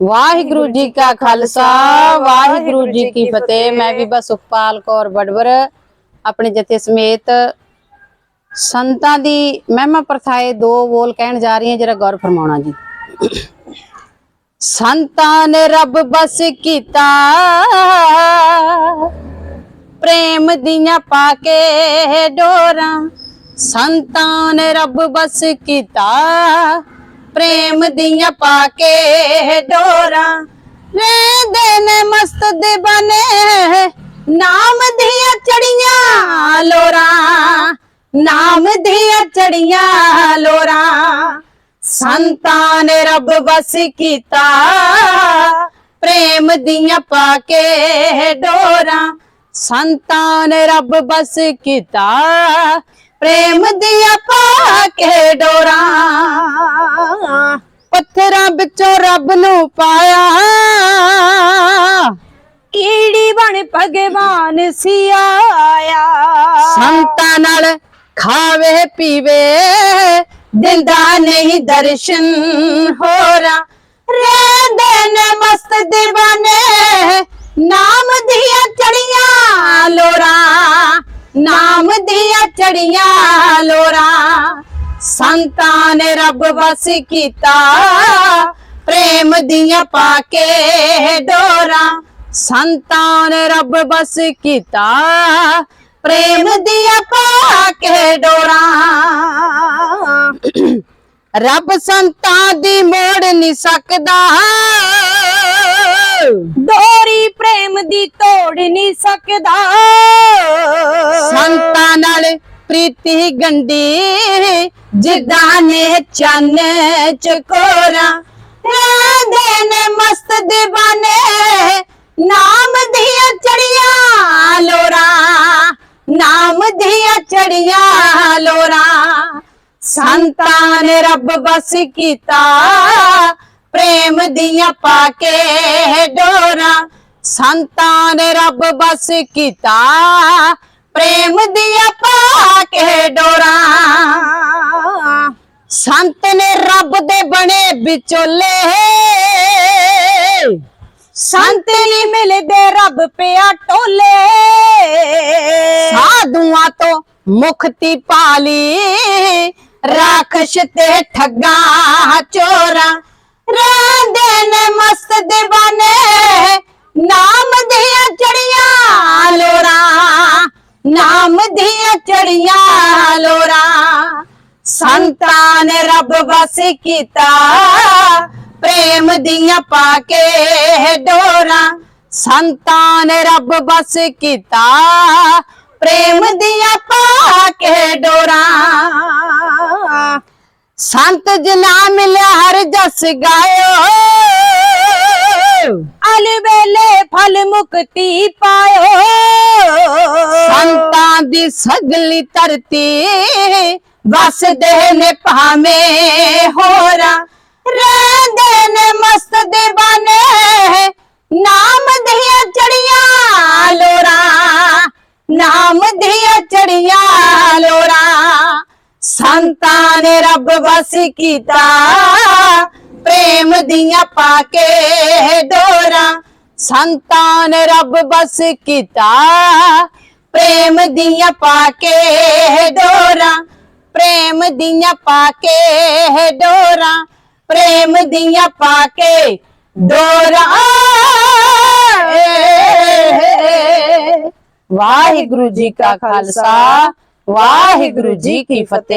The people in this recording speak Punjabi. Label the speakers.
Speaker 1: ਵਾਹਿਗੁਰੂ ਜੀ ਕਾ ਖਾਲਸਾ, ਵਾਹਿਗੁਰੂ ਜੀ ਕੀ ਫਤਿਹ। ਮੈਂ ਬੀਬਾ ਸੁਖਪਾਲ ਕੌਰ ਬੜਵਰ ਆਪਣੇ ਜਥੇ ਸਮੇਤ ਸੰਤਾਂ ਦੀ ਮਹਿਮਾ ਪ੍ਰਥਾਏ ਦੋ ਬੋਲ ਕਹਿਣ ਜਾ ਰਹੀ ਹਾਂ ਜਰਾ ਗੌਰ ਫਰਮਾਉਣਾ ਜੀ। ਸੰਤਾਂ ਨੇ ਰੱਬ ਬਸ ਕੀਤਾ, ਪ੍ਰੇਮ ਦੀਆਂ ਪਾ ਕੇ ਡੋਰਾਂ। ਸੰਤਾਂ ਨੇ ਰੱਬ ਬਸ ਕੀਤਾ ਪ੍ਰੇਮ ਦੀਆਂ ਪਾ ਕੇ ਡੋਰਾਂ। ਰਹਿੰਦੇ ਨੇ ਮਸਤ دیਵਾਨੇ ਨਾਮ ਦੀਆਂ ਚੜੀਆਂ ਲੋਰਾਂ। ਨਾਮ ਦੀਆਂ ਚੜੀਆਂ ਲੋਰਾਂ। ਸੰਤਾਂ ਨੇ ਰੱਬ ਬਸ ਕੀਤਾ। ਪ੍ਰੇਮ ਦੀਆਂ ਪਾ ਕੇ ਡੋਰਾਂ। ਸੰਤਾਂ ਨੇ ਰੱਬ ਬਸ ਕੀਤਾ। ਪ੍ਰੇਮ ਦੀਆਂ ਪਾ ਕੇ ਡੋਰਾਂ। ਪੱਥਰਾਂ ਵਿੱਚੋਂ ਰੱਬ ਨੂੰ ਪਾਇਆ।
Speaker 2: ਕੀੜੀ ਬਣ ਭਗਵਾਨ ਸੀ ਆਇਆ
Speaker 1: ਸੰਤਾਂ ਨਾਲ ਖਾਵੇ ਪੀਵੇ, ਦਿੰਦਾ ਨਹੀਂ ਦਰਸ਼ਨ ਹੋਰਾ। ਰਹਿੰਦੇ ਨੇ ਮਸਤ دیਵਾਨੇ ਨਾਮ ਦੀਆਂ ਚੜੀਆਂ ਲੋਰਾਂ। ਸੰਤਾਂ ਨੇ ਰੱਬ ਵਸ ਕੀਤਾ। ਪ੍ਰੇਮ ਦੀਆਂ ਪਾ ਕੇ ਡੋਰਾਂ। ਸੰਤਾਂ ਨੇ ਰੱਬ ਬਸ ਕੀਤਾ। ਪ੍ਰੇਮ ਦੀਆਂ ਪਾ ਕੇ ਡੋਰਾਂ। ਰੱਬ ਸੰਤਾਂ ਦੀ ਮੋੜ ਨਹੀਂ ਸਕਦਾ।
Speaker 2: ਡੋਰੀ ਪ੍ਰੇਮ ਦੀ ਤੋੜ ਨਹੀਂ ਸਕਦਾ।
Speaker 1: ਸੰਤਾਂ ਨਾਲ ਪ੍ਰੀਤੀ ਗੰਡੀ ਜਿੱਦਾਂ ਨੇ ਚੰਨ ਚਕੋਰਾ ਰਹਿੰਦੇ ਨੇ ਮਸਤ دیਵਾਨੇ ਨਾਮ ਦੀਆਂ ਚੜੀਆਂ ਲੋਰਾਂ, ਨਾਮ ਦੀਆਂ ਚੜੀਆਂ ਲੋਰਾਂ। ਸੰਤਾਂ ਨੇ ਰੱਬ ਬਸ ਕੀਤਾ, ਪ੍ਰੇਮ ਦੀਆਂ ਪਾ ਕੇ ਡੋਰਾਂ। ਸੰਤਾਂ ਨੇ ਰੱਬ ਬਸ ਕੀਤਾ। ਪ੍ਰੇਮ ਦੀਆਂ ਪਾ ਕੇ ਡੋਰਾਂ। ਸੰਤ ਨੇ ਰੱਬ ਦੇ ਬਣੇ ਵਿਚੋਲੇ।
Speaker 2: ਸੰਤ ਨਹੀਂ ਮਿਲਦੇ ਰੱਬ ਪਿਆ ਟੋਲੇ।
Speaker 1: ਸਾਧੂਆਂ ਤੋਂ ਮੁਕਤੀ ਪਾਲੀ। ਰਾਖਸ਼ ਤੇ ਠੱਗਾ, ਚੋਰਾ। ਰਹਿੰਦੇ ਨੇ ਮਸਤ دیਵਾਨੇ ਨਾਮ ਦੀਆਂ ਚੜੀਆਂ ਲੋਰਾਂ ਨਾਮ ਦੀਆਂ ਚੜੀਆਂ ਲੋਰਾਂ ਸੰਤਾਂ ਨੇ ਰੱਬ ਵਸ ਕੀਤਾ, ਪ੍ਰੇਮ ਦੀਆਂ ਪਾ ਕੇ ਡੋਰਾਂ। ਸੰਤਾਂ ਨੇ ਰੱਬ ਬਸ ਕੀਤਾ, ਪ੍ਰੇਮ ਦੀਆਂ ਪਾ ਕੇ ਡੋਰਾਂ। ਸੰਤ ਜਨਾ ਮਿਲਿਆ ਹਰ ਜਸ ਗਾਇਓ
Speaker 2: ਫਲ ਮੁਕਤੀ ਪਾਇਓ।
Speaker 1: ਸੰਤਾਂ ਦੀ ਸਗਲੀ ਧਰਤੀ ਵਸਦੇ ਨੇ ਭਾਵੇਂ ਹੋਰਾਂ। ਰਹਿੰਦੇ ਨੇ ਮਸਤ دیਵਾਨੇ ਨਾਮ ਦੀਆਂ ਚੜੀਆਂ ਲੋਰਾਂ ਨਾਮ ਦੀਆਂ ਚੜੀਆਂ ਲੋਰਾਂ ਸੰਤਾਂ ਨੇ ਰੱਬ ਵਸ ਕੀਤਾ, ਪ੍ਰੇਮ ਦੀਆਂ ਪਾ ਕੇ ਸੰਤਾਨ ਸੰਤਾਂ ਰੱਬ ਬਸ ਕੀਤਾ। ਪ੍ਰੇਮ ਦੀਆਂ ਪਾ ਕੇ ਡੋਰਾਂ, ਪ੍ਰੇਮ ਦੀਆਂ ਪਾ ਕੇ ਡੋਰਾਂ, ਪ੍ਰੇਮ ਦੀਆਂ ਪਾ ਕੇ ਡੋਰਾਂ। ਵਾਹਿਗੁਰੂ ਜੀ ਕਾ ਖਾਲਸਾ, ਵਾਹਿਗੁਰੂ ਜੀ ਕੀ ਫਤਿਹ।